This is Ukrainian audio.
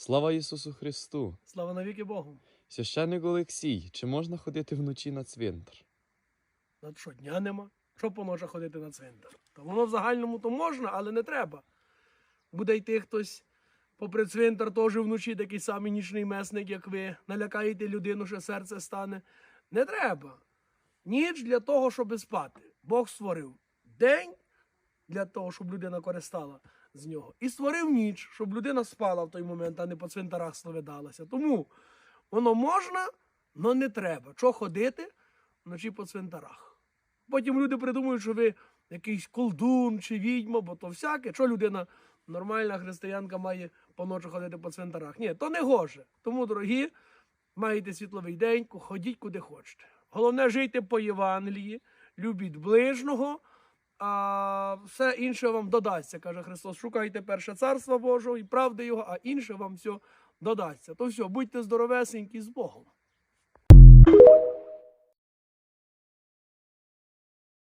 Слава Ісусу Христу! Слава навіки Богу. Священник Олексій, чи можна ходити вночі на цвинтар? На що дня нема? Що поможе ходити на цвинтар? То воно в загальному то можна, але не треба. Буде йти хтось попри цвинтар, теж вночі такий самий нічний месник, як ви. Налякаєте людину, що серце стане. Не треба. Ніч для того, щоб спати. Бог створив день для того, щоб людина користала з нього. І створив ніч, щоб людина спала в той момент, а не по цвинтарах словидалася. Тому воно можна, але не треба. Чого ходити вночі по цвинтарах? Потім люди придумують, що ви якийсь колдун чи відьма, бо то всяке. Що людина, нормальна християнка, має по ночі ходити по цвинтарах? Ні, то не гоже. Тому, дорогі, маєте світловий день, ходіть куди хочете. Головне, жийте по Євангелії, любіть ближнього, а все інше вам додасться, каже Христос. Шукайте перше царство Божого і правди Його, а інше вам все додасться. То все, будьте здоровесенькі з Богом.